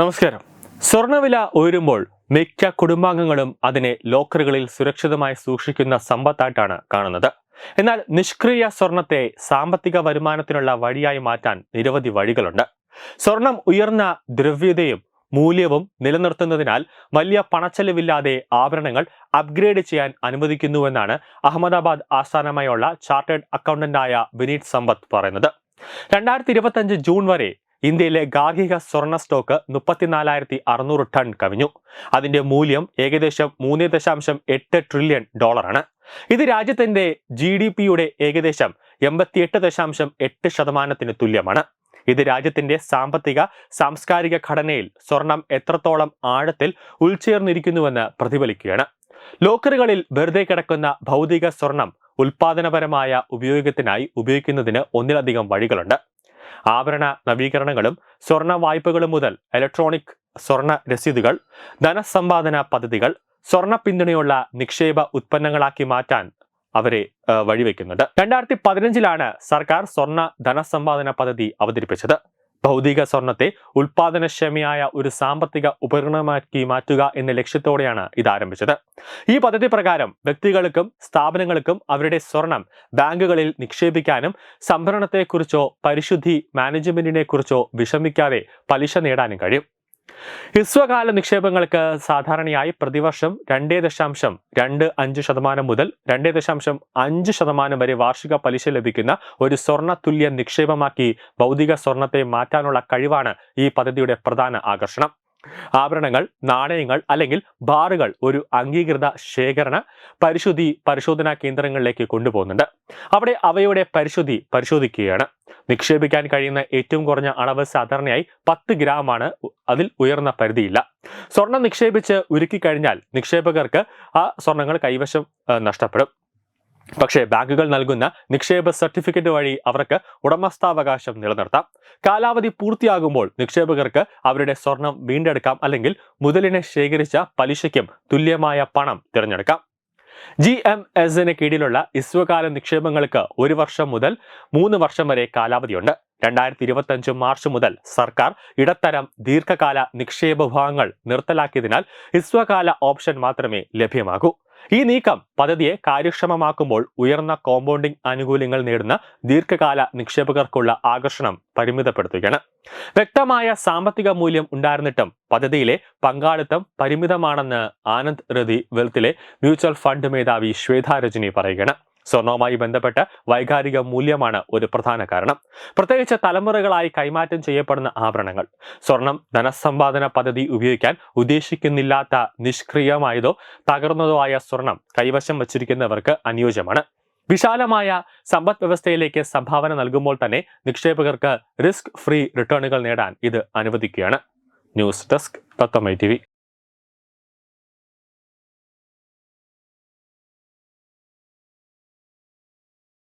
നമസ്കാരം. സ്വർണവില ഉയരുമ്പോൾ മിക്ക കുടുംബാംഗങ്ങളും അതിനെ ലോക്കറുകളിൽ സുരക്ഷിതമായി സൂക്ഷിക്കുന്ന സമ്പത്തായിട്ടാണ് കാണുന്നത്. എന്നാൽ നിഷ്ക്രിയ സ്വർണത്തെ സാമ്പത്തിക വരുമാനത്തിനുള്ള വഴിയായി മാറ്റാൻ നിരവധി വഴികളുണ്ട്. സ്വർണം ഉയർന്ന ദ്രവ്യതയും മൂല്യവും നിലനിർത്തുന്നതിനാൽ വലിയ പണച്ചെലവില്ലാതെ ആഭരണങ്ങൾ അപ്ഗ്രേഡ് ചെയ്യാൻ അനുവദിക്കുന്നുവെന്നാണ് അഹമ്മദാബാദ് ആസ്ഥാനമായുള്ള ചാർട്ടേഡ് അക്കൗണ്ടന്റായ വിനീത് സമ്പത്ത് പറയുന്നത്. രണ്ടായിരത്തി ഇരുപത്തഞ്ച് ജൂൺ വരെ ഇന്ത്യയിലെ ഗാർഹിക സ്വർണ സ്റ്റോക്ക് മുപ്പത്തിനാലായിരത്തി അറുന്നൂറ് ടൺ കവിഞ്ഞു. അതിന്റെ മൂല്യം ഏകദേശം മൂന്ന് ദശാംശം എട്ട് ട്രില്യൺ ഡോളറാണ്. ഇത് രാജ്യത്തിന്റെ ജി ഡി പിയുടെ ഏകദേശം എൺപത്തിയെട്ട് ദശാംശം എട്ട് ശതമാനത്തിന് തുല്യമാണ്. ഇത് രാജ്യത്തിന്റെ സാമ്പത്തിക സാംസ്കാരിക ഘടനയിൽ സ്വർണം എത്രത്തോളം ആഴത്തിൽ ഉൾച്ചേർന്നിരിക്കുന്നുവെന്ന് പ്രതിഫലിക്കുകയാണ്. ലോക്കറുകളിൽ വെറുതെ കിടക്കുന്ന ഭൗതിക സ്വർണം ഉൽപാദനപരമായ ഉപയോഗത്തിനായി ഉപയോഗിക്കുന്നതിന് ഒന്നിലധികം വഴികളുണ്ട്. ആഭരണ നവീകരണങ്ങളും സ്വർണ വായ്പകളും മുതൽ ഇലക്ട്രോണിക് സ്വർണ രസീതുകൾ ധനസമ്പാദന പദ്ധതികൾ സ്വർണ പിന്തുണയുള്ള നിക്ഷേപ ഉത്പന്നങ്ങളാക്കി മാറ്റാൻ അവരെ വഴിവെക്കുന്നുണ്ട് രണ്ടായിരത്തി പതിനഞ്ചിലാണ് സർക്കാർ സ്വർണ ധനസമ്പാദന പദ്ധതി അവതരിപ്പിച്ചത്. ഭൗതിക സ്വർണത്തെ ഉൽപാദനക്ഷമയായ ഒരു സാമ്പത്തിക ഉപകരണമാക്കി മാറ്റുക എന്ന ലക്ഷ്യത്തോടെയാണ് ഇത് ആരംഭിച്ചത്. ഈ പദ്ധതി പ്രകാരം വ്യക്തികൾക്കും സ്ഥാപനങ്ങൾക്കും അവരുടെ സ്വർണം ബാങ്കുകളിൽ നിക്ഷേപിക്കാനും സംഭരണത്തെക്കുറിച്ചോ പരിശുദ്ധി മാനേജ്മെന്റിനെക്കുറിച്ചോ വിഷമിക്കാതെ പലിശ നേടാനും കഴിയും. ഹ്രസ്വകാല നിക്ഷേപങ്ങൾക്ക് സാധാരണയായി പ്രതിവർഷം രണ്ടേ ദശാംശം രണ്ട് അഞ്ച് ശതമാനം മുതൽ രണ്ടേ ദശാംശം അഞ്ച് ശതമാനം വരെ വാർഷിക പലിശ ലഭിക്കുന്ന ഒരു സ്വർണ തുല്യ നിക്ഷേപമാക്കി ഭൗതിക സ്വർണത്തെ മാറ്റാനുള്ള കഴിവാണ് ഈ പദ്ധതിയുടെ പ്രധാന ആകർഷണം. ആഭരണങ്ങൾ നാണയങ്ങൾ അല്ലെങ്കിൽ ബാറുകൾ ഒരു അംഗീകൃത ശേഖരണ പരിശുദ്ധി പരിശോധനാ കേന്ദ്രങ്ങളിലേക്ക് കൊണ്ടുപോകുന്നുണ്ട്. അവിടെ അവയുടെ പരിശുദ്ധി പരിശോധിക്കുകയാണ്. നിക്ഷേപിക്കാൻ കഴിയുന്ന ഏറ്റവും കുറഞ്ഞ അളവ് സാധാരണയായി പത്ത് ഗ്രാം ആണ് അതിൽ ഉയർന്ന പരിധിയില്ല. സ്വർണം നിക്ഷേപിച്ച് ഉരുക്കി കഴിഞ്ഞാൽ നിക്ഷേപകർക്ക് ആ സ്വർണങ്ങൾ കൈവശം നഷ്ടപ്പെടും. പക്ഷേ ബാങ്കുകൾ നൽകുന്ന നിക്ഷേപ സർട്ടിഫിക്കറ്റ് വഴി അവർക്ക് ഉടമസ്ഥാവകാശം നിലനിർത്താം. കാലാവധി പൂർത്തിയാകുമ്പോൾ നിക്ഷേപകർക്ക് അവരുടെ സ്വർണം വീണ്ടെടുക്കാം അല്ലെങ്കിൽ മുതലിനെ ശേഖരിച്ച പലിശയ്ക്കും തുല്യമായ പണം തിരഞ്ഞെടുക്കാം. ജി എം എസിന് കീഴിലുള്ള ഇസ്വകാല നിക്ഷേപങ്ങൾക്ക് ഒരു വർഷം മുതൽ മൂന്ന് വർഷം വരെ കാലാവധിയുണ്ട്. രണ്ടായിരത്തി ഇരുപത്തഞ്ച് മാർച്ച് മുതൽ സർക്കാർ ഇടത്തരം ദീർഘകാല നിക്ഷേപ വിഭാഗങ്ങൾ നിർത്തലാക്കിയതിനാൽ ഇസ്വകാല ഓപ്ഷൻ മാത്രമേ ലഭ്യമാകൂ. ഈ നീക്കം പദ്ധതിയെ കാര്യക്ഷമമാക്കുമ്പോൾ ഉയർന്ന കോമ്പൗണ്ടിംഗ് ആനുകൂല്യങ്ങൾ നേടുന്ന ദീർഘകാല നിക്ഷേപകർക്കുള്ള ആകർഷണം പരിമിതപ്പെടുത്തുകയാണ്. വ്യക്തമായ സാമ്പത്തിക മൂല്യം ഉണ്ടായിരുന്നിട്ടും പദ്ധതിയിലെ പങ്കാളിത്തം പരിമിതമാണെന്ന് ആനന്ദ് രതി വെൽത്തിലെ മ്യൂച്വൽ ഫണ്ട് മേധാവി ശ്വേതാരജിനി രജനി പറയുകയാണ്. സ്വർണവുമായി ബന്ധപ്പെട്ട വൈകാരിക മൂല്യമാണ് ഒരു പ്രധാന കാരണം. പ്രത്യേകിച്ച് തലമുറകളായി കൈമാറ്റം ചെയ്യപ്പെടുന്ന ആഭരണങ്ങൾ. സ്വർണം ധനസമ്പാദന പദ്ധതി ഉപയോഗിക്കാൻ ഉദ്ദേശിക്കുന്നില്ലാത്ത നിഷ്ക്രിയമായതോ തകർന്നതോ ആയ സ്വർണം കൈവശം വച്ചിരിക്കുന്നവർക്ക് അനുയോജ്യമാണ്. വിശാലമായ സമ്പദ് വ്യവസ്ഥയിലേക്ക് സംഭാവന നൽകുമ്പോൾ തന്നെ നിക്ഷേപകർക്ക് റിസ്ക് ഫ്രീ റിട്ടേണുകൾ നേടാൻ ഇത് അനുവദിക്കുകയാണ്. ന്യൂസ് ഡെസ്ക് തത്തമ്മ ടി